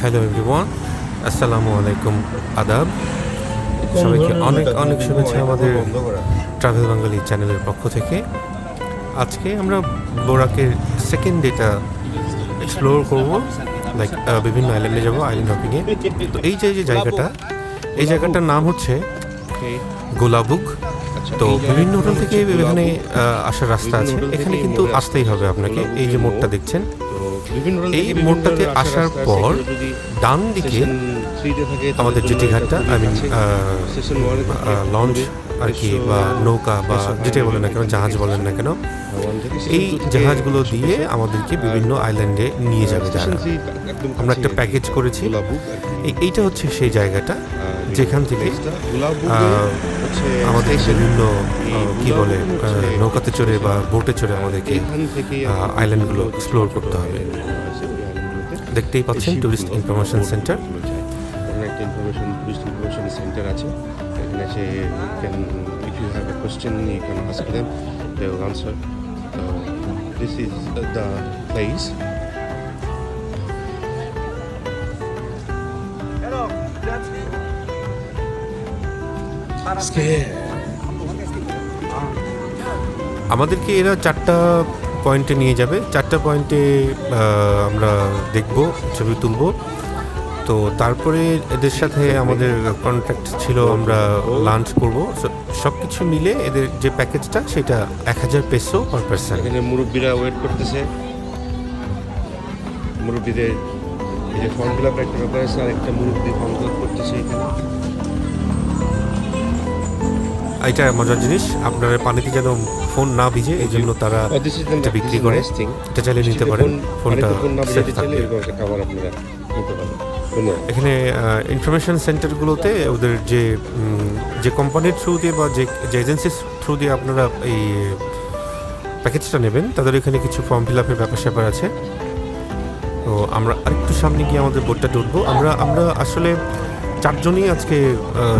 Hello everyone আসসালামু আলাইকুম আদাব সবাইকে অনেক অনেক শুভেচ্ছা আমাদের ট্রাভেল বাঙালি চ্যানেলের পক্ষ থেকে। আজকে আমরা বোরাকের সেকেন্ড ডেটা এক্সপ্লোর করব। লাইক বিভিন্ন আইল্যান্ডে যাব আইল্যান্ড হপিংয়ে তো এই যে যে জায়গাটা এই জায়গাটার নাম হচ্ছে গোলাবুক তো বিভিন্ন হোটেল থেকে এখানে আসার রাস্তা আছে। এখানে কিন্তু আসতেই হবে আপনাকে। এই যে মোড়টা দেখছেন। এই মোড়টাতে আসার পর ডান দিকে আমাদের জেটি ঘাটটা আই মিন লঞ্চ আর কি বা নৌকা বা যেটাই বলেন না কেন জাহাজ বলেন না কেন এই জাহাজগুলো দিয়ে আমাদেরকে বিভিন্ন আইল্যান্ডে নিয়ে যাবে যারা। আমরা একটা প্যাকেজ করেছি। এই- এইটা হচ্ছে সেই জায়গাটা যেখান থেকে আমাদের বিভিন্ন কি বলে নৌকাতে চড়ে বা বোটে চড়ে আমাদেরকে আইল্যান্ডগুলো এক্সপ্লোর করতে হবে। দেখতেই পাচ্ছেন টুরিস্ট ইনফরমেশন সেন্টার একটা ইনফরমেশন টুরিস্ট ইনফরমেশন সেন্টার আছে। এখানে can if you have a question you can ask them they will answer this is the place আমাদেরকে এরা চারটা পয়েন্টে নিয়ে যাবে। চারটা পয়েন্টে আমরা দেখব ছবি তুলব। তো তারপরে এদের সাথে আমাদের কন্ট্যাক্ট ছিল আমরা লাঞ্চ করব। সব কিছু মিলে এদের যে প্যাকেজটা সেটা এক হাজার পেসো পার পার্সন এখানে মুরব্বীরা ওয়েট করতেছে। মুরব্বীদের এই যে ফর্ম ফিল আপ একটা ব্যাপার আছে আর একটা মুরব্বী ফর্ম ফিল আপ করতেছে এখানে। এটা মজার জিনিস। আপনার পানিতে যেন ফোন না ভিজে এই জন্য তারা এটা বিক্রি করে। এটা চাইলে নিতে পারেন। ফোনটা থাকবে। ধন্যবাদ। এখানে ইনফরমেশন সেন্টারগুলোতে ওদের যে যে কোম্পানির থ্রু দিয়ে বা যে যে এজেন্সির থ্রু দিয়ে আপনারা এই প্যাকেজটা নেবেন তাদের এখানে কিছু ফর্ম ফিল আপের ব্যাপার স্যাপার আছে। তো আমরা আরেকটু সামনে গিয়ে আমাদের বোর্ডটা তুলবো। আমরা আমরা আসলে চারজনই আজকে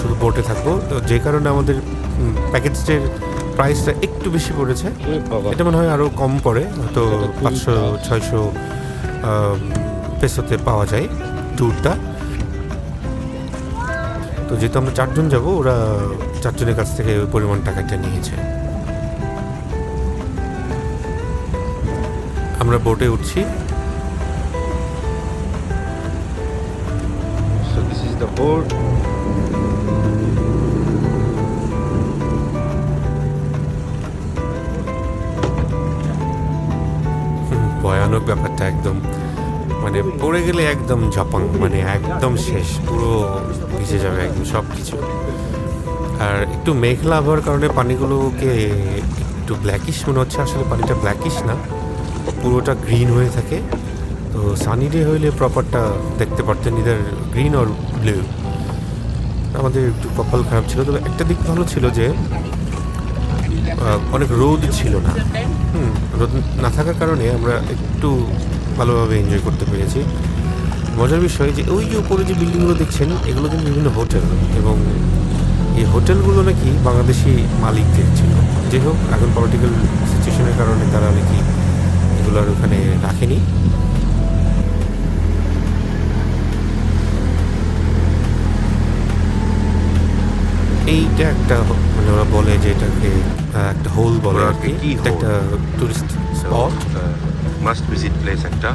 শুধু বোটে থাকব। তো যে কারণে আমাদের প্যাকেজের প্রাইসটা একটু বেশি পড়েছে। এটা মনে হয় আরও কম পড়ে তো পাঁচশো ছয়শো পেসোতে পাওয়া যায় ট্যুরটা তো যেহেতু আমরা চারজন যাব ওরা চারজনের কাছ থেকে ওই পরিমাণ টাকাটা নিয়েছে। আমরা বোটে উঠছি। The. হুম, ভয়ানক ব্যাপারটা একদম মানে পড়ে গেলে একদম ঝপাং মানে একদম শেষ পুরো ভিজে যাবে একদম সব কিছু আর একটু মেঘলা আবহাওয়ার কারণে পানিগুলোকে একটু ব্ল্যাকিশ মনে হচ্ছে আসলে পানিটা ব্ল্যাকিশ না পুরোটা গ্রিন হয়ে থাকে তো সানি ডে হইলে প্রপারটা দেখতে পারতেন ইদার গ্রিন অর ব্লু আমাদের একটু কপাল খারাপ ছিল, তবে একটা দিক ভালো ছিল যে অনেক রোদ ছিল না। হুম, রোদ না থাকার কারণে আমরা একটু ভালোভাবে এনজয় করতে পেরেছি। মজার বিষয় যে, ওই যে উপরে যে বিল্ডিংগুলো দেখছেন, এগুলো কিন্তু বিভিন্ন হোটেল এবং এই হোটেলগুলো নাকি বাংলাদেশি মালিকদের ছিল। যাই হোক, এখন পলিটিক্যাল সিচুয়েশনের কারণে তারা নাকি এগুলো আর ওখানে রাখেনি। এইটা একটা মানে ওরা বলে যে এটাকে একটা হোল বলে আর কি? একটা tourist spot must visit place একটা।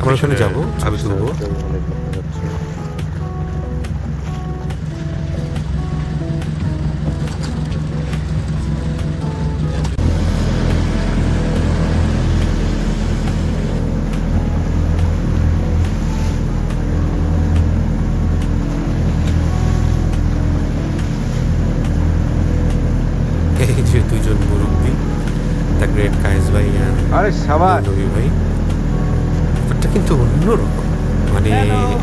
আমরা ওখানে যাব আমি তুলবো। আরে সাবাস নবী ভাই। ব্যাপারটা কিন্তু অন্যরকম। মানে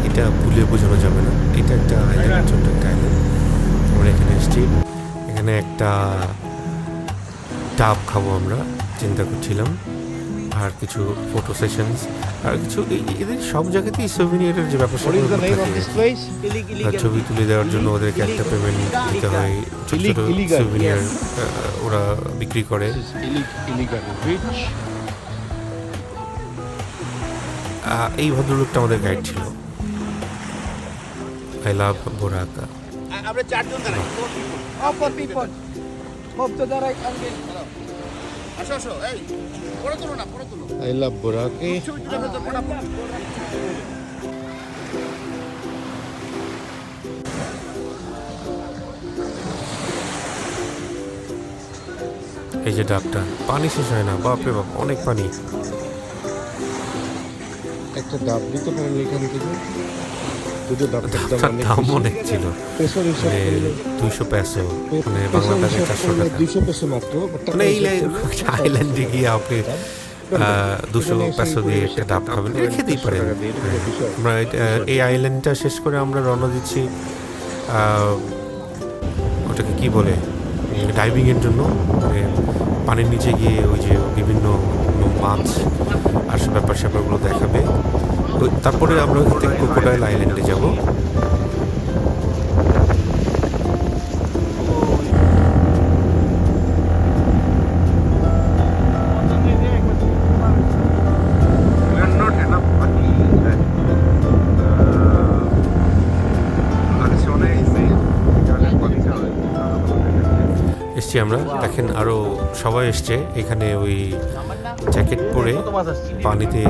এটা ভুলে বোঝানো যাবে না। এটা একটা আইল্যান্ড ছোট্ট একটা আইল্যান্ড আমরা এখানে এসেছি। এখানে একটা ডাব খাব আমরা। চিন্তা করছিলাম। আর কিছু ফটো সেশনস আর কিছু এদের সব জায়গাতেই সোভিনিয়ারের যে? আর ছবি তুলে দেওয়ার জন্য ওদেরকে একটা পেমেন্ট দিতে হয়। ছোট ছোট সোভিনিয়ার ওরা বিক্রি করে। এই ভদ্রলোকটা আমাদের গাইড ছিল। আই লাভ বোরাকা আমরা চারজন দাঁড়াই। To the আসো আসো এই পড়ে তুলো না পড়ে তুলো। আই লাভ বোরাকে ছবি তুলে ভেতর পড়া এই যে ডাবটা পানি শেষ হয় না বাপরে বাপ অনেক পানি। একটা ডাব দিতে পারেন এখান থেকে। দুটো ডাবটার দাম অনেক দাম অনেক ছিল। হিসাব মানে পেসো মানে বাংলা টাকায় চারশো টাকা। দুইশো পেসো মাত্র মানে এই আইল্যান্ডে গিয়ে আপনি দুশো পেসো দিয়ে একটা ডাব খাবেন। এটা খেতেই 200 পারেন। টাকা দিয়ে এটা কোনো বিষয়। আমরা এই আইল্যান্ডটা শেষ করে আমরা রওনা দিচ্ছি ওটাকে কি বলে? ডাইভিং এর জন্য। মানে পানির নিচে গিয়ে ওই যে বিভিন্ন মাছ আর ব্যাপার স্যাপারগুলো দেখাবে। তো তারপরে আমরা ওখান থেকে ক্রোকোডাইল আইল্যান্ডে যাব। আমরা। দেখেন আরও সবাই এসছে। এখানে ওই জ্যাকেট পরে পানিতে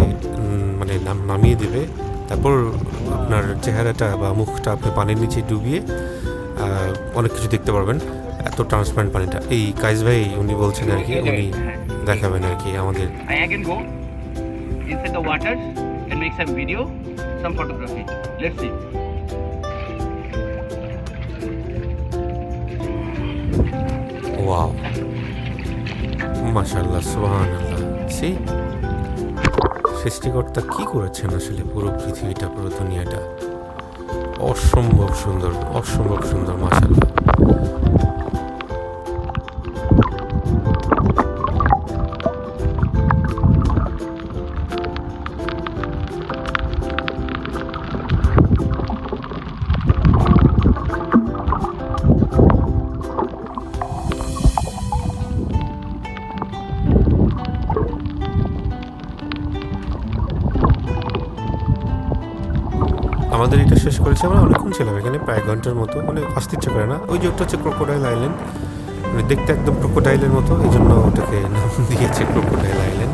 মানে নাম- নামিয়ে দেবে। তারপর আপনার চেহারাটা বা মুখটা আপনি পানির নিচে ডুবিয়ে অনেক কিছু দেখতে পারবেন। এত ট্রান্সপারেন্ট পানিটা। এই কাইজ ভাই উনি বলছেন আর কি উনি দেখাবেন আর কি আমাদের। Inside the waters and make some video, some photography. Let's see. Wow মাশাল্লাহ সুহান আল্লাহ সি সৃষ্টিকর্তা কি করেছেন আসলে পুরো পৃথিবীটা পুরো দুনিয়াটা? অসম্ভব সুন্দর অসম্ভব সুন্দর মাশাল্লাহ আমাদের এটা শেষ করেছি, আমরা অনেকক্ষণ ছিলাম এখানে, প্রায় ঘণ্টার মতো মানে আসতে ইচ্ছে করে না। ওই যে ওটা হচ্ছে ক্রোকোডাইল আইল্যান্ড মানে দেখতে একদম ক্রোকোডাইলের মতো এই জন্য ওটাকে নাম দিয়েছে ক্রোকোডাইল আইল্যান্ড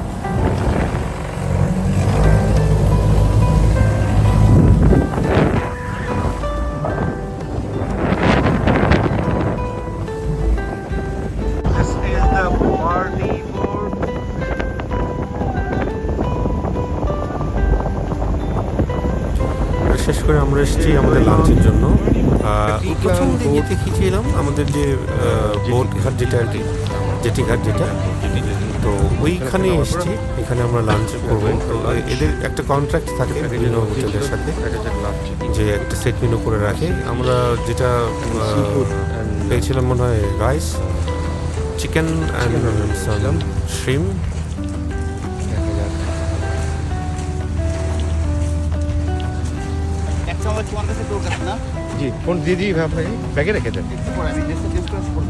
করে আমরা এসেছি আমাদের লাঞ্চের জন্য। প্রথম দিকে দেখিয়েছিলাম আমাদের যে বোট ঘাট যেটা আর কি জেটি ঘাট যেটা। তো ওইখানে এসেছি এখানে আমরা লাঞ্চ করব। তো এদের একটা কন্ট্রাক্ট থাকে বিভিন্ন হোটেলের সাথে যে একটা সেট মেনু করে রাখে। আমরা যেটা পেয়েছিলাম মনে হয় রাইস চিকেন অ্যান্ড শ্রিম তোমার কাছে না? জি ফোন দিয়ে দিই আপনাকে। ব্যাগে রেখে দেন। আমি ড্রেসটা চেঞ্জ করে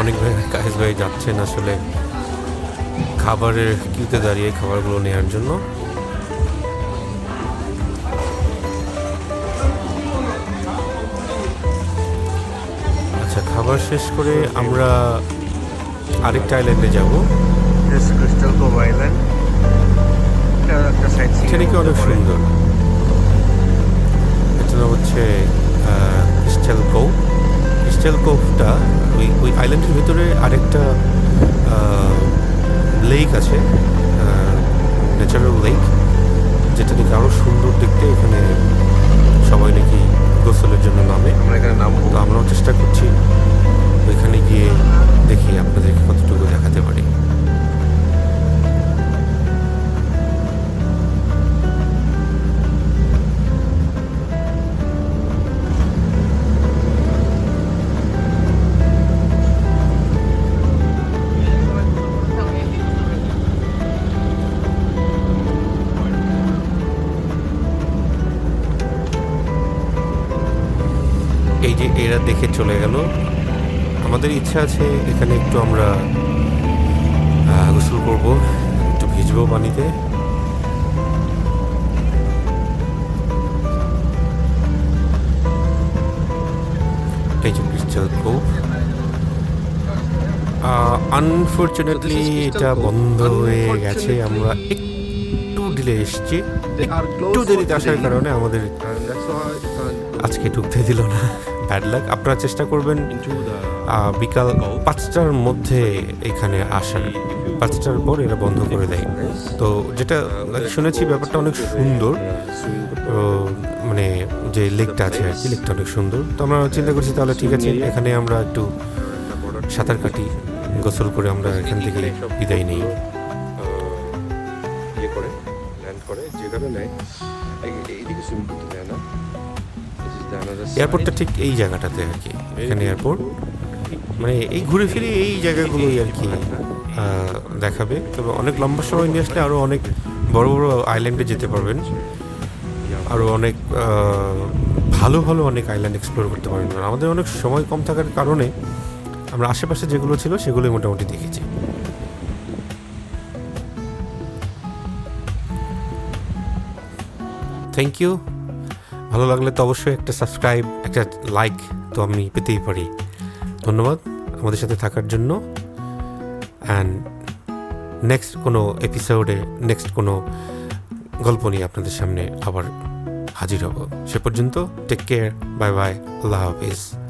অনেক ভাই কাজ ভাই যাচ্ছেন আসলে খাবারের কিউতে দাঁড়িয়ে খাবারগুলো নেওয়ার জন্য। আচ্ছা খাবার শেষ করে আমরা আরেকটা আইল্যান্ডে যাব। এটা নাকি অনেক সুন্দর? এটা হচ্ছে ক্রিস্টাল কোভ ক্রিস্টাল কোভটা ওই ওই আইল্যান্ডের ভিতরে আরেকটা লেক আছে ন্যাচারাল লেক যেটা নাকি আরও সুন্দর দেখতে এখানে সবাই নাকি গোসলের জন্য নামে। আমরা এখানে নামবো। তো আমরাও চেষ্টা করছি। যে এরা দেখে চলে গেল আমাদের ইচ্ছা আছে এখানে একটু আমরা গোসল করব একটু ভিজবো পানিতে। এই যে আনফর্চুনেটলি এটা বন্ধ হয়ে গেছে আমরা একটু ডিলে এসেছি। একটু দেরিতে আসার কারণে আমাদের আজকে ঢুকতে দিল না। ব্যাড লাক আপনারা চেষ্টা করবেন বিকাল পাঁচটার মধ্যে এখানে আসার। পাঁচটার পর এরা বন্ধ করে দেয়। তো যেটা শুনেছি, ব্যাপারটা অনেক সুন্দর। মানে যে লেকটা আছে আর কি, লেকটা অনেক সুন্দর। তো আমরা চিন্তা করছি, তাহলে ঠিক আছে, এখানে আমরা একটু সাঁতার কাটি, গোসল করে আমরা এখান থেকে বিদায় নিই। ইয়ে করে ল্যান্ড করে এই- এইদিকে সুইমিং করতে দেয় না। এয়ারপোর্টটা ঠিক এই জায়গাটাতে আর কি, এখানে এয়ারপোর্ট মানে এই ঘুরে ফিরে এই জায়গাগুলোই আর কি দেখাবে। তবে অনেক লম্বা সময় নিয়ে আসলে আরও অনেক বড় বড় আইল্যান্ডে যেতে পারবেন। আরও অনেক ভালো ভালো অনেক আইল্যান্ড এক্সপ্লোর করতে পারবেন। আমাদের অনেক সময় কম থাকার কারণে আমরা আশেপাশে যেগুলো ছিল সেগুলোই মোটামুটি দেখেছি। থ্যাংক ইউ ভালো লাগলে তো অবশ্যই একটা সাবস্ক্রাইব একটা লাইক তো আমি পেতেই পারি। ধন্যবাদ আমাদের সাথে থাকার জন্য। অ্যান্ড নেক্সট কোনো এপিসোডে নেক্সট কোনো গল্প নিয়ে আপনাদের সামনে আবার হাজির হব। সে পর্যন্ত টেক কেয়ার বাই বাই আল্লাহ হাফিজ।